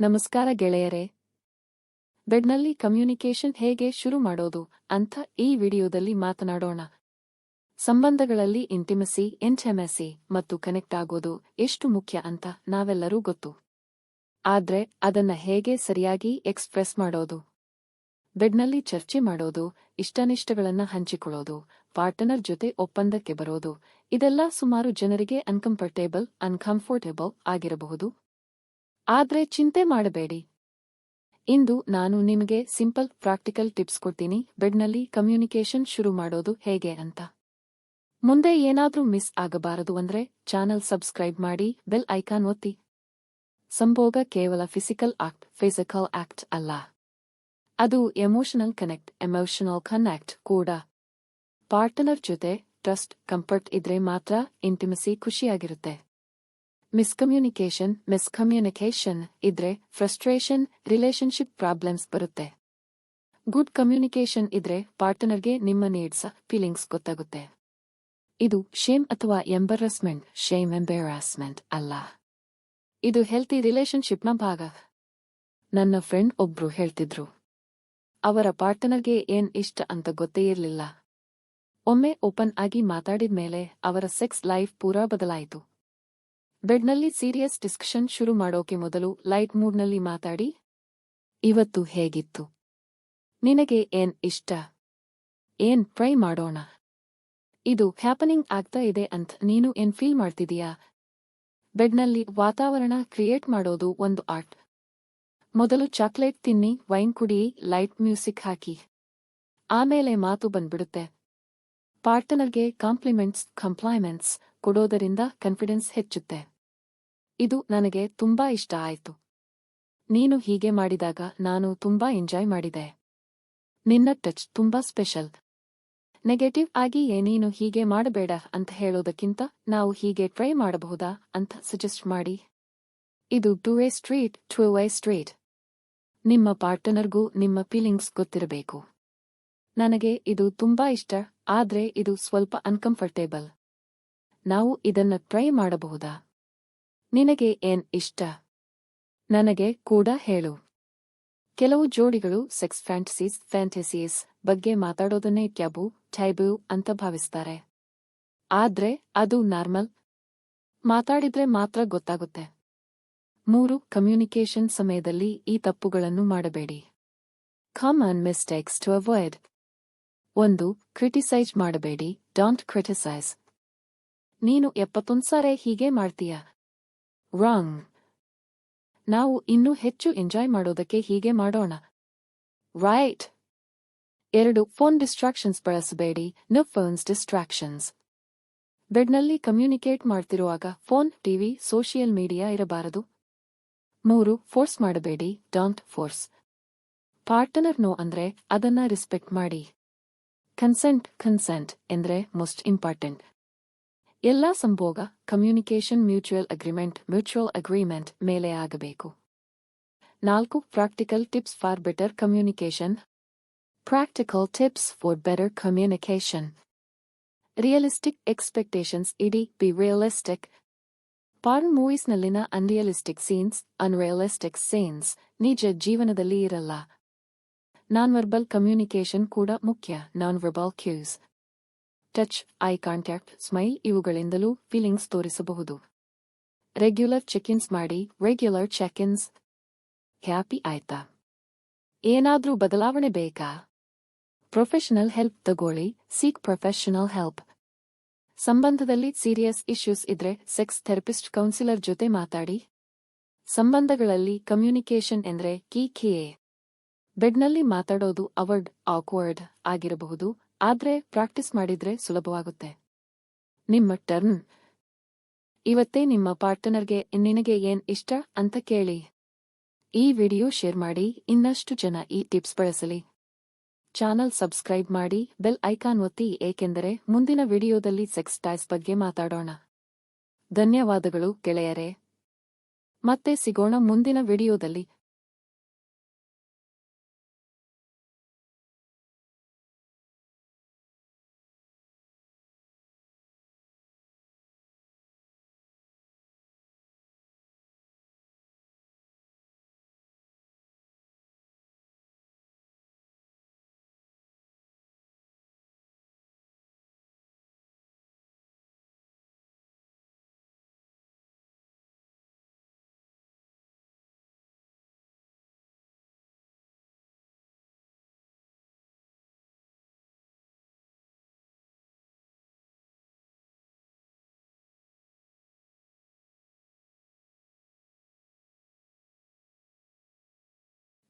ನಮಸ್ಕಾರ ಗೆಳೆಯರೇ. ಬೆಡ್ನಲ್ಲಿ ಕಮ್ಯುನಿಕೇಶನ್ ಹೇಗೆ ಶುರು ಮಾಡೋದು ಅಂತ ಈ ವಿಡಿಯೋದಲ್ಲಿ ಮಾತನಾಡೋಣ. ಸಂಬಂಧಗಳಲ್ಲಿ ಇಂಟಿಮಸಿ ಎಂಟೆಮಸಿ ಮತ್ತು ಕನೆಕ್ಟ್ ಆಗೋದು ಎಷ್ಟು ಮುಖ್ಯ ಅಂತ ನಾವೆಲ್ಲರೂ ಗೊತ್ತು. ಆದ್ರೆ ಅದನ್ನ ಹೇಗೆ ಸರಿಯಾಗಿ ಎಕ್ಸ್ಪ್ರೆಸ್ ಮಾಡೋದು? ಬೆಡ್ನಲ್ಲಿ ಚರ್ಚೆ ಮಾಡೋದು, ಇಷ್ಟನಿಷ್ಟಗಳನ್ನ ಹಂಚಿಕೊಳ್ಳೋದು ಪಾರ್ಟನರ್ ಜೊತೆ ಒಪ್ಪಂದಕ್ಕೆ ಬರೋದು, ಇದೆಲ್ಲ ಸುಮಾರು ಜನರಿಗೆ ಅನ್ಕಂಫರ್ಟೇಬಲ್ ಅನ್ಕಂಫರ್ಟೇಬಲ್ ಆಗಿರಬಹುದು. ಆದ್ರೆ ಚಿಂತೆ ಮಾಡಬೇಡಿ. ಇಂದು ನಾನು ನಿಮಗೆ ಸಿಂಪಲ್ ಪ್ರಾಕ್ಟಿಕಲ್ ಟಿಪ್ಸ್ ಕೊಡ್ತೀನಿ. ಬೆಡ್ನಲ್ಲಿ ಕಮ್ಯುನಿಕೇಶನ್ ಶುರು ಮಾಡೋದು ಹೇಗೆ ಅಂತ. ಮುಂದೆ ಏನಾದ್ರೂ ಮಿಸ್ ಆಗಬಾರದು ಅಂದ್ರೆ ಚಾನೆಲ್ ಸಬ್ಸ್ಕ್ರೈಬ್ ಮಾಡಿ, ಬೆಲ್ ಐಕಾನ್ ಒತ್ತಿ. ಸಂಭೋಗ ಕೇವಲ ಫಿಸಿಕಲ್ ಆಕ್ಟ್ ಫಿಸಿಕಲ್ ಆಕ್ಟ್ ಅಲ್ಲ. ಅದು ಎಮೋಷನಲ್ ಕನೆಕ್ಟ್ ಎಮೋಷನಲ್ ಕನೆಕ್ಟ್ ಕೂಡ. ಪಾರ್ಟ್ನರ್ ಜೊತೆ ಟ್ರಸ್ಟ್, ಕಂಫರ್ಟ್ ಇದ್ರೆ ಮಾತ್ರ ಇಂಟಿಮಸಿ ಖುಷಿಯಾಗಿರುತ್ತೆ. ಮಿಸ್ಕಮ್ಯುನಿಕೇಶನ್ ಮಿಸ್ಕಮ್ಯುನಿಕೇಶನ್ ಇದ್ರೆ ಫ್ರಸ್ಟ್ರೇಷನ್ ರಿಲೇಶನ್ಶಿಪ್ ಪ್ರಾಬ್ಲಮ್ಸ್ ಬರುತ್ತೆ. ಗುಡ್ ಕಮ್ಯುನಿಕೇಶನ್ ಇದ್ರೆ ಪಾರ್ಟ್ನರ್ಗೆ ನಿಮ್ಮ ನೀಡ್ಸ್ ಫೀಲಿಂಗ್ಸ್ ಗೊತ್ತಾಗುತ್ತೆ. ಇದು ಶೇಮ್ ಅಥವಾ ಎಂಬರಸ್ಮೆಂಟ್ ಶೇಮ್ ಎಂಬೆರಾಸ್ಮೆಂಟ್ ಅಲ್ಲ. ಇದು ಹೆಲ್ತಿ ರಿಲೇಶನ್ಶಿಪ್ನ ಭಾಗ. ನನ್ನ ಫ್ರೆಂಡ್ ಒಬ್ರು ಹೇಳ್ತಿದ್ರು, ಅವರ ಪಾರ್ಟ್ನರ್ಗೆ ಏನ್ ಇಷ್ಟ ಅಂತ ಗೊತ್ತೇ ಇರಲಿಲ್ಲ. ಒಮ್ಮೆ ಓಪನ್ ಆಗಿ ಮಾತಾಡಿದ್ಮೇಲೆ ಅವರ ಸೆಕ್ಸ್ ಲೈಫ್ ಪೂರಾ ಬದಲಾಯಿತು. ಬೆಡ್ನಲ್ಲಿ ಸೀರಿಯಸ್ ಡಿಸ್ಕಷನ್ ಶುರು ಮಾಡೋಕೆ ಮೊದಲು ಲೈಟ್ ಮೂಡ್ನಲ್ಲಿ ಮಾತಾಡಿ, ಇವತ್ತು ಹೇಗಿತ್ತು? ನಿನಗೆ ಏನ್ ಇಷ್ಟ? ಏನ್ ಟ್ರೈ ಮಾಡೋಣ? ಇದು ಹ್ಯಾಪನಿಂಗ್ ಆಗ್ತಾ ಇದೆ ಅಂತ ನೀನು ಏನ್ ಫೀಲ್ ಮಾಡ್ತಿದೀಯಾ? ಬೆಡ್ನಲ್ಲಿ ವಾತಾವರಣ ಕ್ರಿಯೇಟ್ ಮಾಡೋದು ಒಂದು ಆರ್ಟ್. ಮೊದಲು ಚಾಕ್ಲೇಟ್ ತಿನ್ನಿ, ವೈನ್ ಕುಡಿ, ಲೈಟ್ ಮ್ಯೂಸಿಕ್ ಹಾಕಿ. ಆಮೇಲೆ ಮಾತು ಬಂದ್ಬಿಡುತ್ತೆ. ಪಾರ್ಟ್ನರ್ಗೆ ಕಾಂಪ್ಲಿಮೆಂಟ್ಸ್, ಕಂಪ್ಲೈಮೆಂಟ್ಸ್ ಕೊಡೋದರಿಂದ ಕಾನ್ಫಿಡೆನ್ಸ್ ಹೆಚ್ಚುತ್ತೆ. ಇದು ನನಗೆ ತುಂಬಾ ಇಷ್ಟ ಆಯ್ತು. ನೀನು ಹೀಗೆ ಮಾಡಿದಾಗ ನಾನು ತುಂಬಾ ಎಂಜಾಯ್ ಮಾಡಿದೆ. ನಿನ್ನ ಟಚ್ ತುಂಬಾ ಸ್ಪೆಷಲ್. ನೆಗೆಟಿವ್ ಆಗಿ ನೀನು ಹೀಗೆ ಮಾಡಬೇಡ ಅಂತ ಹೇಳೋದಕ್ಕಿಂತ ನಾವು ಹೀಗೆ ಟ್ರೈ ಮಾಡಬಹುದಾ ಅಂತ ಸಜೆಸ್ಟ್ ಮಾಡಿ. ಇದು two way street, two way street. ನಿಮ್ಮ ಪಾರ್ಟ್ನರ್ಗೂ ನಿಮ್ಮ ಫೀಲಿಂಗ್ಸ್ ಗೊತ್ತಿರಬೇಕು. ನನಗೆ ಇದು ತುಂಬಾ ಇಷ್ಟ, ಆದ್ರೆ ಇದು ಸ್ವಲ್ಪ ಅನ್ಕಂಫರ್ಟೇಬಲ್. ನಾವು ಇದನ್ನ ಟ್ರೈ ಮಾಡಬಹುದಾ? ನಿನಗೆ ಏನ್ ಇಷ್ಟ? ನನಗೆ ಕೂಡ ಹೇಳು. ಕೆಲವು ಜೋಡಿಗಳು ಸೆಕ್ಸ್ ಫ್ಯಾಂಟಸೀಸ್ ಫ್ಯಾಂಟಸೀಸ್ ಬಗ್ಗೆ ಮಾತಾಡೋದನ್ನೇ ಟ್ಯಾಬು ಟೈಬು ಅಂತ ಭಾವಿಸ್ತಾರೆ. ಆದ್ರೆ ಅದು ನಾರ್ಮಲ್. ಮಾತಾಡಿದ್ರೆ ಮಾತ್ರ ಗೊತ್ತಾಗುತ್ತೆ. ಮೂರು, ಕಮ್ಯುನಿಕೇಷನ್ ಸಮಯದಲ್ಲಿ ಈ ತಪ್ಪುಗಳನ್ನು ಮಾಡಬೇಡಿ. Common mistakes to avoid. ಒಂದು, ಕ್ರಿಟಿಸೈಜ್ ಮಾಡಬೇಡಿ, ಡಾಂಟ್ ಕ್ರಿಟಿಸೈಸ್. ನೀನು ಎಪ್ಪತ್ತೊಂದು ಸಾರೆ ಹೀಗೆ ಮಾಡ್ತೀಯ? ರಾಂಗ್ ನಾವು ಇನ್ನೂ ಹೆಚ್ಚು ಎಂಜಾಯ್ ಮಾಡೋದಕ್ಕೆ ಹೀಗೆ ಮಾಡೋಣ. ರೈಟ್ ಎರಡು ಫೋನ್ ಡಿಸ್ಟ್ರಾಕ್ಷನ್ಸ್ ಬಳಸಬೇಡಿ. ನೋ ಫೋನ್ಸ್ ಡಿಸ್ಟ್ರಾಕ್ಷನ್ಸ್ ಬೆಡ್ನಲ್ಲಿ ಕಮ್ಯುನಿಕೇಟ್ ಮಾಡ್ತಿರುವಾಗ ಫೋನ್ ಟಿವಿ ಸೋಷಿಯಲ್ ಮೀಡಿಯಾ ಇರಬಾರದು. ಮೂರು ಫೋರ್ಸ್ ಮಾಡಬೇಡಿ. ಡಾಂಟ್ ಫೋರ್ಸ್ ಪಾರ್ಟ್ನರ್ ನೋ ಅಂದ್ರೆ ಅದನ್ನ ರೆಸ್ಪೆಕ್ಟ್ ಮಾಡಿ. ಕನ್ಸೆಂಟ್ ಕನ್ಸೆಂಟ್ ಎಂದ್ರೆ ಮೋಸ್ಟ್ ಇಂಪಾರ್ಟೆಂಟ್ ಎಲ್ಲಾ ಸಂಭೋಗ communication mutual agreement mutual agreement ಮೇಲೆ ಆಗಬೇಕು ನಾಲ್ಕು practical tips for better communication practical tips for better communication realistic expectations ED be realistic porn ಮೂವೀಸ್ನಲ್ಲಿನ ಅನ್ರಿಯಲಿಸ್ಟಿಕ್ ಸೀನ್ಸ್ ಅನ್ರಿಯಲಿಸ್ಟಿಕ್ ಸೀನ್ಸ್ ನಿಜ ಜೀವನದಲ್ಲಿ ಇರಲ್ಲ ನಾನ್ ವರ್ಬಲ್ ಕಮ್ಯುನಿಕೇಶನ್ ಕೂಡ ಮುಖ್ಯ non verbal Qs touch eye contact smile ಇವುಗಳಿಂದಲೂ feelings ತೋರಿಸಬಹುದು. Regular check ins ಮಾಡಿ, regular check ins happy ಆಯ್ತಾ? ಏನಾದ್ರೂ ಬದಲಾವಣೆ ಬೇಕಾ? ಪ್ರೊಫೆಷನಲ್ ಹೆಲ್ಪ್ ತಗೊಳ್ಳಿ ಸೀಕ್ ಪ್ರೊಫೆಷನಲ್ ಹೆಲ್ಪ್ ಸಂಬಂಧದಲ್ಲಿ ಸೀರಿಯಸ್ ಇಶ್ಯೂಸ್ ಇದ್ರೆ ಸೆಕ್ಸ್ ಥೆರಪಿಸ್ಟ್ ಕೌನ್ಸಿಲರ್ ಜೊತೆ ಮಾತಾಡಿ. ಸಂಬಂಧಗಳಲ್ಲಿ ಕಮ್ಯುನಿಕೇಷನ್ ಎಂದ್ರೆ ಕೀ ಖಿಯೇ ಬೆಡ್ನಲ್ಲಿ ಮಾತಾಡೋದು ಅವರ್ಡ್ ಆಕ್ವರ್ಡ್ ಆಗಿರಬಹುದು. ಆದ್ರೆ ಪ್ರಾಕ್ಟೀಸ್ ಮಾಡಿದ್ರೆ ಸುಲಭವಾಗುತ್ತೆ. ನಿಮ್ಮ ಟರ್ನ್. ಇವತ್ತೇ ನಿಮ್ಮ ಪಾರ್ಟ್ನರ್ಗೆ ನಿನಗೆ ಏನ್ ಇಷ್ಟ ಅಂತ ಕೇಳಿ. ಈ ವಿಡಿಯೋ ಶೇರ್ ಮಾಡಿ, ಇನ್ನಷ್ಟು ಜನ ಈ ಟಿಪ್ಸ್ ಬಳಸಲಿ. ಚಾನಲ್ ಸಬ್ಸ್ಕ್ರೈಬ್ ಮಾಡಿ, ಬೆಲ್ ಐಕಾನ್ ಒತ್ತಿ, ಏಕೆಂದರೆ ಮುಂದಿನ ವಿಡಿಯೋದಲ್ಲಿ ಸೆಕ್ಸ್ ಟಾಯ್ಸ್ ಬಗ್ಗೆ ಮಾತಾಡೋಣ. ಧನ್ಯವಾದಗಳು ಗೆಳೆಯರೇ. ಮತ್ತೆ ಸಿಗೋಣ ಮುಂದಿನ ವಿಡಿಯೋದಲ್ಲಿ.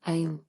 I'm